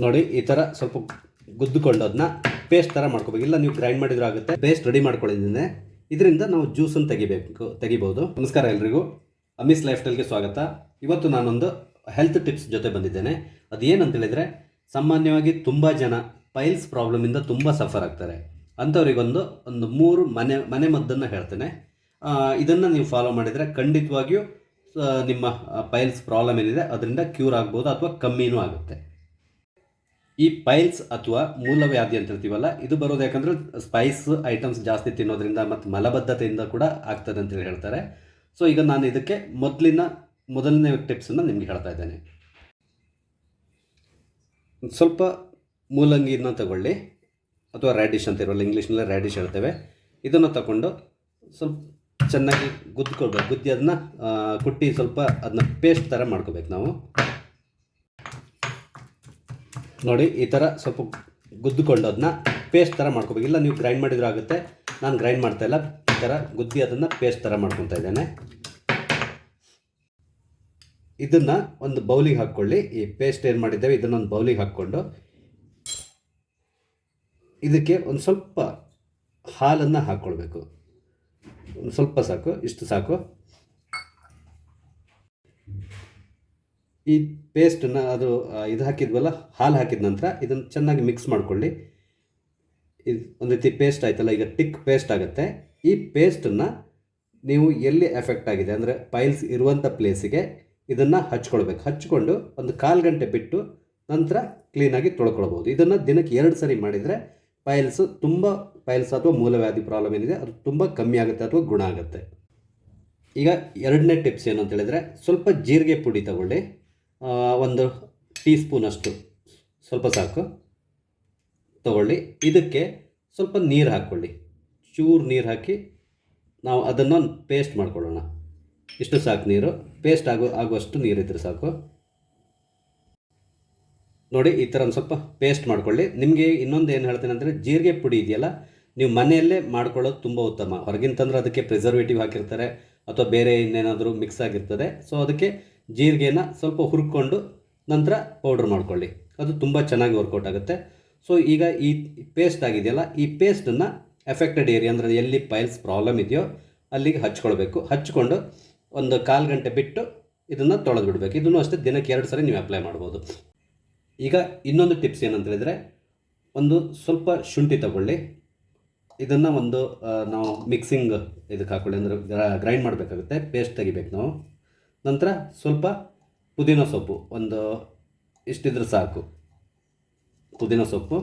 ನೋಡಿ, ಈ ಥರ ಸ್ವಲ್ಪ ಗುದ್ದುಕೊಂಡೋದನ್ನ ಪೇಸ್ಟ್ ಥರ ಮಾಡ್ಕೋಬೇಕು. ಇಲ್ಲ, ನೀವು ಗ್ರೈಂಡ್ ಮಾಡಿದ್ರೂ ಆಗುತ್ತೆ. ಪೇಸ್ಟ್ ರೆಡಿ ಮಾಡ್ಕೊಂಡಿದ್ದೀನಿ ಇದರಿಂದ ನಾವು ಜ್ಯೂಸನ್ನು ತೆಗಿಬೇಕು, ತೆಗಿಬೋದು. ನಮಸ್ಕಾರ ಎಲ್ರಿಗೂ. ಅಮಿಸ್ ಲೈಫ್ ಸ್ಟೈಲ್ಗೆ ಸ್ವಾಗತ. ಇವತ್ತು ನಾನೊಂದು ಹೆಲ್ತ್ ಟಿಪ್ಸ್ ಜೊತೆ ಬಂದಿದ್ದೇನೆ. ಅದು ಏನಂತ ಹೇಳಿದರೆ, ಸಾಮಾನ್ಯವಾಗಿ ತುಂಬ ಜನ ಪೈಲ್ಸ್ ಪ್ರಾಬ್ಲಮಿಂದ ತುಂಬ ಸಫರ್ ಆಗ್ತಾರೆ. ಅಂಥವ್ರಿಗೊಂದು ಒಂದು ಮೂರು ಮನೆ ಮನೆ ಮದ್ದನ್ನು ಹೇಳ್ತೇನೆ. ಇದನ್ನು ನೀವು ಫಾಲೋ ಮಾಡಿದರೆ ಖಂಡಿತವಾಗಿಯೂ ನಿಮ್ಮ ಪೈಲ್ಸ್ ಪ್ರಾಬ್ಲಮ್ ಏನಿದೆ, ಅದರಿಂದ ಕ್ಯೂರ್ ಆಗ್ಬೋದು ಅಥವಾ ಕಮ್ಮಿನೂ ಆಗುತ್ತೆ. ಈ ಪೈಲ್ಸ್ ಅಥವಾ ಮೂಲವ್ಯಾಧಿ ಅಂತ ಹೇಳ್ತೀವಲ್ಲ, ಇದು ಬರೋದು ಯಾಕಂದ್ರೆ ಸ್ಪೈಸ್ ಐಟಮ್ಸ್ ಜಾಸ್ತಿ ತಿನ್ನೋದ್ರಿಂದ ಮತ್ತು ಮಲಬದ್ಧತೆಯಿಂದ ಕೂಡ ಆಗ್ತದೆ ಅಂತೇಳಿ ಹೇಳ್ತಾರೆ. ಸೊ ಈಗ ನಾನು ಇದಕ್ಕೆ ಮೊದಲಿನ, ಮೊದಲನೇ ಟಿಪ್ಸನ್ನು ನಿಮ್ಗೆ ಹೇಳ್ತಾ ಇದ್ದೇನೆ. ಸ್ವಲ್ಪ ಮೂಲಂಗಿನ ತಗೊಳ್ಳಿ, ಅಥವಾ ರ್ಯಾಡಿಶ್ ಅಂತ ಇರೋಲ್ಲ, ಇಂಗ್ಲೀಷ್ನಲ್ಲಿ ರ್ಯಾಡಿಶ್ ಹೇಳ್ತೇವೆ. ಇದನ್ನು ತಗೊಂಡು ಸ್ವಲ್ಪ ಚೆನ್ನಾಗಿ ಗುದ್ಕೊಳ್ಬೇಕು, ಗುದ್ದಿ ಅದನ್ನ ಕುಟ್ಟಿ ಸ್ವಲ್ಪ ಅದನ್ನ ಪೇಸ್ಟ್ ಥರ ಮಾಡ್ಕೋಬೇಕು ನಾವು. ನೋಡಿ, ಈ ಥರ ಸ್ವಲ್ಪ ಗುದ್ದುಕೊಂಡು ಅದನ್ನ ಪೇಸ್ಟ್ ಥರ ಮಾಡ್ಕೋಬೇಕು. ಇಲ್ಲ, ನೀವು ಗ್ರೈಂಡ್ ಮಾಡಿದ್ರೆ ಆಗುತ್ತೆ. ನಾನು ಗ್ರೈಂಡ್ ಮಾಡ್ತಾ ಇಲ್ಲ. ಈ ಥರ ಗುದ್ದಿ ಅದನ್ನು ಪೇಸ್ಟ್ ಥರ ಮಾಡ್ಕೊತಾ ಇದ್ದೇನೆ. ಇದನ್ನು ಒಂದು ಬೌಲಿಗೆ ಹಾಕ್ಕೊಳ್ಳಿ. ಈ ಪೇಸ್ಟ್ ಏನು ಮಾಡಿದ್ದೇವೆ ಇದನ್ನೊಂದು ಬೌಲಿಗೆ ಹಾಕ್ಕೊಂಡು. ಇದಕ್ಕೆ ಒಂದು ಸ್ವಲ್ಪ ಹಾಲನ್ನು ಹಾಕ್ಕೊಳ್ಬೇಕು ಒಂದು ಸ್ವಲ್ಪ ಸಾಕು, ಇಷ್ಟು ಸಾಕು. ಈ ಪೇಸ್ಟನ್ನು ಅದು ಇದು ಹಾಕಿದ್ವಲ್ಲ, ಹಾಲು ಹಾಕಿದ ನಂತರ ಇದನ್ನು ಚೆನ್ನಾಗಿ ಮಿಕ್ಸ್ ಮಾಡ್ಕೊಳ್ಳಿ. ಇದು ಒಂದು ರೀತಿ ಪೇಸ್ಟ್ ಆಯ್ತಲ್ಲ, ಈಗ ಟಿಕ್ ಪೇಸ್ಟ್ ಆಗುತ್ತೆ. ಈ ಪೇಸ್ಟನ್ನು ನೀವು ಎಲ್ಲಿ ಎಫೆಕ್ಟ್ ಆಗಿದೆ ಅಂದರೆ ಪೈಲ್ಸ್ ಇರುವಂಥ ಪ್ಲೇಸಿಗೆ ಇದನ್ನು ಹಚ್ಕೊಳ್ಬೇಕು. ಹಚ್ಕೊಂಡು ಒಂದು ಕಾಲು ಗಂಟೆ ಬಿಟ್ಟು ನಂತರ ಕ್ಲೀನಾಗಿ ತೊಳ್ಕೊಳ್ಬೋದು. ಇದನ್ನು ದಿನಕ್ಕೆ ಎರಡು ಸರಿ ಮಾಡಿದರೆ ಪೈಲ್ಸು ತುಂಬ ಪೈಲ್ಸ್ ಅಥವಾ ಮೂಲವ್ಯಾಧಿ ಪ್ರಾಬ್ಲಮ್ ಏನಿದೆ, ಅದು ತುಂಬ ಕಮ್ಮಿ ಆಗುತ್ತೆ ಅಥವಾ ಗುಣ ಆಗುತ್ತೆ. ಈಗ ಎರಡನೇ ಟಿಪ್ಸ್ ಏನು ಅಂತ ಹೇಳಿದರೆ ಸ್ವಲ್ಪ ಜೀರಿಗೆ ಪುಡಿ ತಗೊಳ್ಳಿ. ಒಂದು ಟೀ ಸ್ಪೂನಷ್ಟು ಸ್ವಲ್ಪ ಸಾಕು. ತಗೊಳ್ಳಿ. ಇದಕ್ಕೆ ಸ್ವಲ್ಪ ನೀರು ಹಾಕ್ಕೊಳ್ಳಿ. ಚೂರು ನೀರು ಹಾಕಿ ನಾವು ಅದನ್ನು ಪೇಸ್ಟ್ ಮಾಡ್ಕೊಳ್ಳೋಣ. ಇಷ್ಟು ಸಾಕು ನೀರು. ಪೇಸ್ಟ್ ಆಗೋ, ಆಗುವಷ್ಟು ನೀರಿದ್ರೆ ಸಾಕು. ನೋಡಿ, ಈ ಥರ ಒಂದು ಸ್ವಲ್ಪ ಪೇಸ್ಟ್ ಮಾಡ್ಕೊಳ್ಳಿ. ನಿಮಗೆ ಇನ್ನೊಂದು ಏನು ಹೇಳ್ತೇನೆ ಅಂದರೆ ಜೀರಿಗೆ ಪುಡಿ ಇದೆಯಲ್ಲ, ನೀವು ಮನೆಯಲ್ಲೇ ಮಾಡ್ಕೊಳ್ಳೋದು ತುಂಬ ಉತ್ತಮ. ಹೊರಗಿನ ತಂದ್ರೆ ಅದಕ್ಕೆ ಪ್ರಿಸರ್ವೇಟಿವ್ ಹಾಕಿರ್ತಾರೆ, ಅಥವಾ ಬೇರೆ ಇನ್ನೇನಾದರೂ ಮಿಕ್ಸ್ ಆಗಿರ್ತದೆ. ಸೊ ಅದಕ್ಕೆ ಜೀರಿಗೆನ ಸ್ವಲ್ಪ ಹುರ್ಕೊಂಡು ನಂತರ ಪೌಡ್ರ್ ಮಾಡ್ಕೊಳ್ಳಿ. ಅದು ತುಂಬ ಚೆನ್ನಾಗಿ ವರ್ಕೌಟ್ ಆಗುತ್ತೆ. ಸೊ ಈಗ ಈ ಪೇಸ್ಟ್ ಆಗಿದೆಯಲ್ಲ, ಈ ಪೇಸ್ಟನ್ನು ಎಫೆಕ್ಟೆಡ್ ಏರಿಯಾ ಅಂದರೆ ಎಲ್ಲಿ ಪೈಲ್ಸ್ ಪ್ರಾಬ್ಲಮ್ ಇದೆಯೋ ಅಲ್ಲಿಗೆ ಹಚ್ಕೊಳ್ಬೇಕು. ಹಚ್ಕೊಂಡು ಒಂದು ಕಾಲು ಗಂಟೆ ಬಿಟ್ಟು ಇದನ್ನು ತೊಳೆದು ಬಿಡಬೇಕು. ಇದನ್ನು ಅಷ್ಟೇ ದಿನಕ್ಕೆ ಎರಡು ಸರಿ ನೀವು ಅಪ್ಲೈ ಮಾಡ್ಬೋದು. ಈಗ ಇನ್ನೊಂದು ಟಿಪ್ಸ್ ಏನಂತ ಹೇಳಿದರೆ ಒಂದು ಸ್ವಲ್ಪ ಶುಂಠಿ ತಗೊಳ್ಳಿ. ಇದನ್ನು ಒಂದು ನಾವು ಮಿಕ್ಸಿಂಗ್ ಇದಕ್ಕೆ ಹಾಕೊಳ್ಳಿ. ಅಂದರೆ ಗ್ರೈಂಡ್ ಮಾಡಬೇಕಾಗುತ್ತೆ. ಪೇಸ್ಟ್ ತೆಗಿಬೇಕು ನಾವು. ನಂತರ ಸ್ವಲ್ಪ ಪುದೀನ ಸೊಪ್ಪು, ಒಂದು ಇಷ್ಟಿದ್ರೆ ಸಾಕು. ಪುದೀನ ಸೊಪ್ಪು.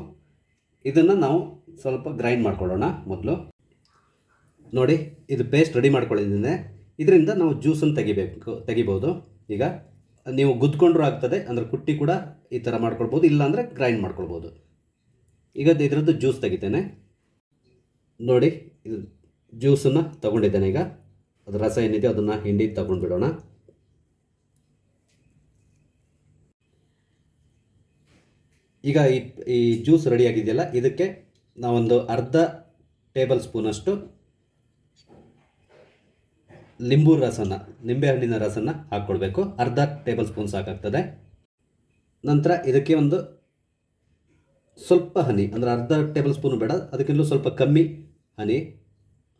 ಇದನ್ನು ನಾವು ಸ್ವಲ್ಪ ಗ್ರೈಂಡ್ ಮಾಡ್ಕೊಳ್ಳೋಣ ಮೊದಲು. ನೋಡಿ, ಇದು ಪೇಸ್ಟ್ ರೆಡಿ ಮಾಡ್ಕೊಳ್ಳಿದ್ದೇನೆ. ಇದರಿಂದ ನಾವು ಜ್ಯೂಸನ್ನು ತೆಗಿಬೇಕು, ತೆಗಿಬೋದು. ಈಗ ನೀವು ಗುದ್ಕೊಂಡ್ರೂ ಆಗ್ತದೆ, ಅಂದರೆ ಕುಟ್ಟಿ ಕೂಡ ಈ ಥರ ಮಾಡ್ಕೊಳ್ಬೋದು, ಇಲ್ಲಾಂದರೆ ಗ್ರೈಂಡ್ ಮಾಡ್ಕೊಳ್ಬೋದು. ಈಗ ಇದರದ್ದು ಜ್ಯೂಸ್ ತೆಗಿತೇನೆ. ನೋಡಿ, ಇದು ಜ್ಯೂಸನ್ನು ತಗೊಂಡಿದ್ದೇನೆ ಈಗ. ಅದು ರಸ ಏನಿದೆ ಅದನ್ನು ಹಿಂಡಿ ತಗೊಂಡ್ಬಿಡೋಣ. ಈಗ ಈ ಈ ಜ್ಯೂಸ್ ರೆಡಿ ಆಗಿದೆಯಲ್ಲ, ಇದಕ್ಕೆ ನಾವೊಂದು ಅರ್ಧ ಟೇಬಲ್ ಸ್ಪೂನಷ್ಟು ಲಿಂಬು ರಸನ ನಿಂಬೆಹಣ್ಣಿನ ರಸನ ಹಾಕ್ಕೊಳ್ಬೇಕು ಅರ್ಧ ಟೇಬಲ್ ಸ್ಪೂನ್ ಸಾಕಾಗ್ತದೆ. ನಂತರ ಇದಕ್ಕೆ ಒಂದು ಸ್ವಲ್ಪ ಹನಿ, ಅಂದರೆ ಅರ್ಧ ಟೇಬಲ್ ಸ್ಪೂನ್ ಬೇಡ, ಅದಕ್ಕಿಂತಲೂ ಸ್ವಲ್ಪ ಕಮ್ಮಿ ಹನಿ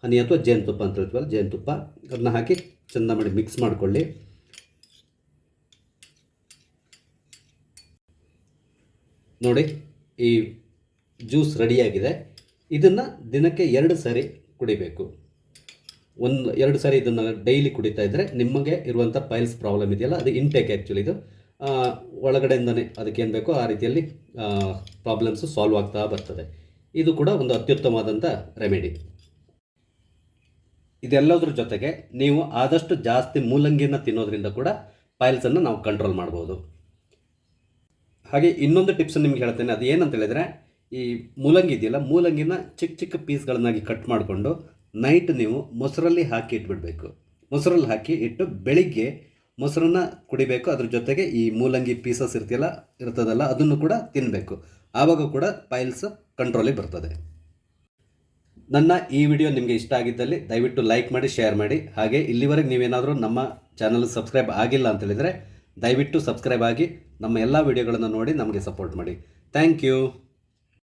ಹನಿ ಅಥವಾ ಜೇನುತುಪ್ಪ ಅಂತ ಹೇಳ್ತೀವಲ್ಲ, ಜೇನುತುಪ್ಪ. ಅದನ್ನ ಹಾಕಿ ಚೆಂದ ಮಾಡಿ ಮಿಕ್ಸ್ ಮಾಡಿಕೊಳ್ಳಿ. ನೋಡಿ, ಈ ಜ್ಯೂಸ್ ರೆಡಿಯಾಗಿದೆ. ಇದನ್ನು ದಿನಕ್ಕೆ ಎರಡು ಸಾರಿ ಕುಡಿಬೇಕು. ಒಂದು, ಎರಡು ಸಾರಿ ಇದನ್ನು ಡೈಲಿ ಕುಡಿತಾ ಇದ್ದರೆ ನಿಮಗೆ ಇರುವಂಥ ಪೈಲ್ಸ್ ಪ್ರಾಬ್ಲಮ್ ಇದೆಯಲ್ಲ, ಅದು ಇಂಟೇಕ್ ಆ್ಯಕ್ಚುಲಿ ಇದು. ಒಳಗಡೆಯಿಂದನೇ ಅದಕ್ಕೆ ಏನು ಬೇಕೋ ಆ ರೀತಿಯಲ್ಲಿ ಪ್ರಾಬ್ಲಮ್ಸು ಸಾಲ್ವ್ ಆಗ್ತಾ ಬರ್ತದೆ. ಇದು ಕೂಡ ಒಂದು ಅತ್ಯುತ್ತಮವಾದಂಥ ರೆಮಿಡಿ ಇದೆಲ್ಲದ್ರ ಜೊತೆಗೆ ನೀವು ಆದಷ್ಟು ಜಾಸ್ತಿ ಮೂಲಂಗಿಯನ್ನು ತಿನ್ನೋದ್ರಿಂದ ಕೂಡ ಪೈಲ್ಸನ್ನು ನಾವು ಕಂಟ್ರೋಲ್ ಮಾಡ್ಬೋದು. ಹಾಗೆ ಇನ್ನೊಂದು ಟಿಪ್ಸ್ ನಿಮ್ಗೆ ಹೇಳ್ತೇನೆ. ಅದು ಏನಂತ ಹೇಳಿದ್ರೆ, ಈ ಮೂಲಂಗಿ ಇದೆಯಲ್ಲ, ಮೂಲಂಗಿನ ಚಿಕ್ಕ ಚಿಕ್ಕ ಪೀಸ್ಗಳನ್ನಾಗಿ ಕಟ್ ಮಾಡಿಕೊಂಡು ನೈಟ್ ನೀವು ಮೊಸರಲ್ಲಿ ಹಾಕಿ ಇಟ್ಬಿಡಬೇಕು. ಮೊಸರಲ್ಲಿ ಹಾಕಿ ಇಟ್ಟು ಬೆಳಿಗ್ಗೆ ಮೊಸರನ್ನ ಕುಡಿಬೇಕು. ಅದ್ರ ಜೊತೆಗೆ ಈ ಮೂಲಂಗಿ ಪೀಸಸ್ ಇರ್ತಿಯಲ್ಲ, ಇರ್ತದಲ್ಲ, ಅದನ್ನು ಕೂಡ ತಿನ್ನಬೇಕು ಆವಾಗ ಕೂಡ ಪೈಲ್ಸ್ ಕಂಟ್ರೋಲಿಗೆ ಬರ್ತದೆ. ನನ್ನ ಈ ವಿಡಿಯೋ ನಿಮಗೆ ಇಷ್ಟ ಆಗಿದ್ದಲ್ಲಿ ದಯವಿಟ್ಟು ಲೈಕ್ ಮಾಡಿ ಶೇರ್ ಮಾಡಿ. ಹಾಗೆ ಇಲ್ಲಿವರೆಗೆ ನೀವೇನಾದರೂ ನಮ್ಮ ಚಾನಲ್ ಸಬ್ಸ್ಕ್ರೈಬ್ ಆಗಿಲ್ಲ ಅಂತ ಹೇಳಿದರೆ ದಯವಿಟ್ಟು ಸಬ್ಸ್ಕ್ರೈಬ್ ಆಗಿ ನಮ್ಮ ಎಲ್ಲ ವಿಡಿಯೋಗಳನ್ನು ನೋಡಿ ನಮಗೆ ಸಪೋರ್ಟ್ ಮಾಡಿ. Thank you.